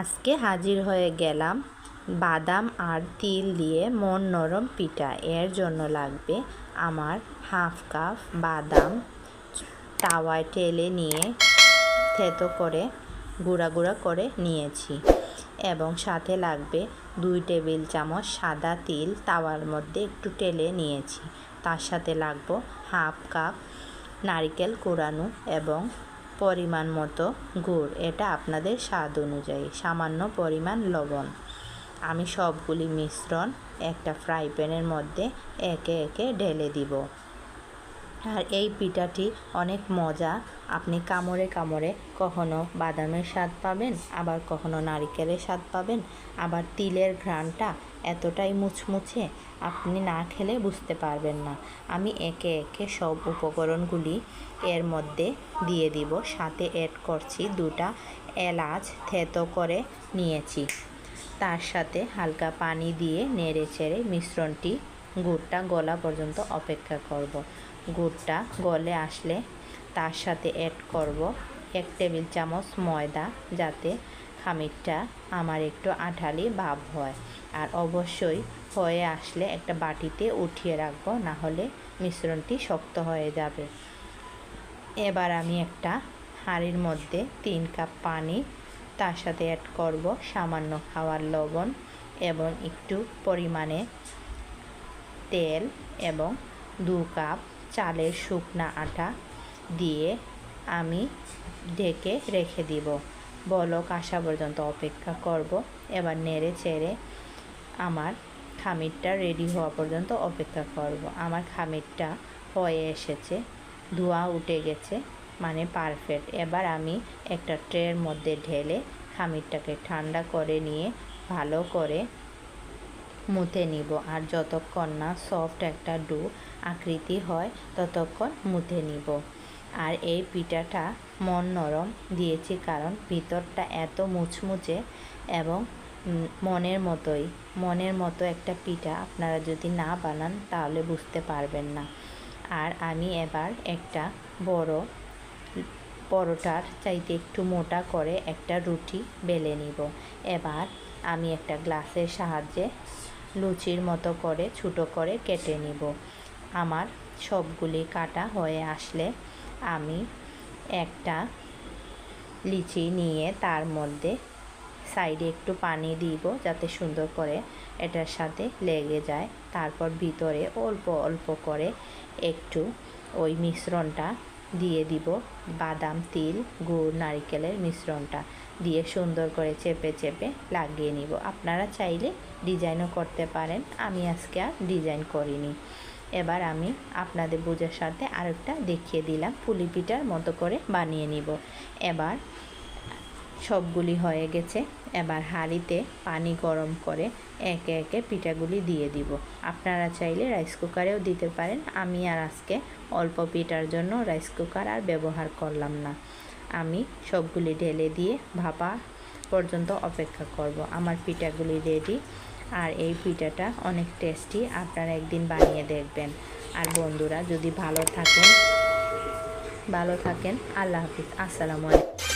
আজকে হাজির হয়ে গেলাম বাদাম আর তিল দিয়ে মন নরম পিঠা। এর জন্য লাগবে আমার হাফ কাপ বাদাম তাওয়ায় টেলে নিয়ে থেতো করে, গুঁড়া গুঁড়া করে নিয়েছি এবং সাথে লাগবে দুই টেবিল চামচ সাদা তিল তাওয়ার মধ্যে একটু টেলে নিয়েছি। তার সাথে লাগবো হাফ কাপ নারিকেল কোরানো এবং পরিমাণ মতো গুড়, এটা আপনাদের স্বাদ অনুযায়ী। সামান্য পরিমাণ লবণ। আমি সবগুলি মিশ্রণ একটা ফ্রাই প্যানের মধ্যে একে একে ঢেলে দিব। আর এই পিঠাটি অনেক মজা। আপনি কামড়ে কামড়ে কখনো বাদামের স্বাদ পাবেন, আবার কখনো নারিকেলের স্বাদ পাবেন। আবার তিলের ঘ্রাণটা এতটাই মুচমুচে আপনি না খেলে বুঝতে পারবেন না। আমি একে একে সব উপকরণগুলি এর মধ্যে দিয়ে দিব। সাথে অ্যাড করছি দুটা এলাচ থেতো করে নিয়েছি। তার সাথে হালকা পানি দিয়ে নেড়ে চেড়ে মিশ্রণটি গুড়টা গলা পর্যন্ত অপেক্ষা করব। গুড়টা গলে আসলে তার সাথে অ্যাড করব এক টেবিল চামচ ময়দা যাতে খামিরটা আমার একটু আঠালি ভাব হয় আর অবশ্যই হয়ে আসলে একটা বাটিতে উঠিয়ে রাখব না হলে মিশ্রণটি শক্ত হয়ে যাবে এবার আমি একটা হাঁড়ির মধ্যে তিন কাপ পানি তার সাথে অ্যাড করব সামান্য খাওয়ার লবণ এবং একটু পরিমাণে তেল এবং দু কাপ চালের শুকনা আটা দিয়ে আমি ঢেকে রেখে দিব। বলক আসা পর্যন্ত অপেক্ষা করব। এবার নেড়ে চেড়ে আমার খামিরটা রেডি হওয়া পর্যন্ত অপেক্ষা করব। আমার খামিরটা হয়ে এসেছে, ধোঁয়া উঠে গেছে মানে পারফেক্ট এবার আমি একটা ট্রের মধ্যে ঢেলে খামিরটাকে ঠান্ডা করে নিয়ে ভালো করে মুথে নিব। আর যতক্ষণ না সফট একটা ডু আকৃতি হয়, ততক্ষণ মুথে নিব। আর এই পিঠাটা মন নরম দিয়েছি কারণ ভিতরটা এত মুচমুচে এবং মনের মতোই। মনের মতো একটা পিঠা আপনারা যদি না বানান, তাহলে বুঝতে পারবেন না। আর আমি এবার একটা বড় পরোটার চাইতে একটু মোটা করে একটা রুটি বেলে নিব। এবার আমি একটা গ্লাসের সাহায্যে লুচির মতো করে ছোটো করে কেটে নিব। আমার সবগুলি কাটা হয়ে আসলে আমি একটা লিচি নিয়ে তার মধ্যে সাইডে একটু পানি দিব যাতে সুন্দর করে এটার সাথে লেগে যায়। তারপর ভিতরে অল্প অল্প করে একটু ওই মিশ্রণটা দিয়ে দিব বাদাম, তিল, গুড়, নারিকেলের মিশ্রণটা। দিয়ে সুন্দর করে চেপে চেপে লাগিয়ে নিব। আপনারা চাইলে ডিজাইনও করতে পারেন। আমি আজকে আর ডিজাইন করিনি। এবার আমি আপনাদের বোঝার সাথে আরেকটা দেখিয়ে দিলাম। পুলি পিঠার মতো করে বানিয়ে নিব। এবার সবগুলি হয়ে গেছে। এবার হাঁড়িতে পানি গরম করে একে একে পিঠাগুলি দিয়ে দিব। আপনারা চাইলে রাইস কুকারেও দিতে পারেন। আমি আর আজকে অল্প পিঠার জন্য রাইস কুকার আর ব্যবহার করলাম না। আমি সবগুলি ঢেলে দিয়ে ভাপা পর্যন্ত অপেক্ষা করব। আমার পিঠাগুলি রেডি আর এই পিঠাটা অনেক টেস্টি আপনারা একদিন বানিয়ে দেখবেন। আর বন্ধুরা, যদি ভালো থাকেন ভালো থাকেন, আল্লাহ হাফিজ। আসসালামু আলাইকুম।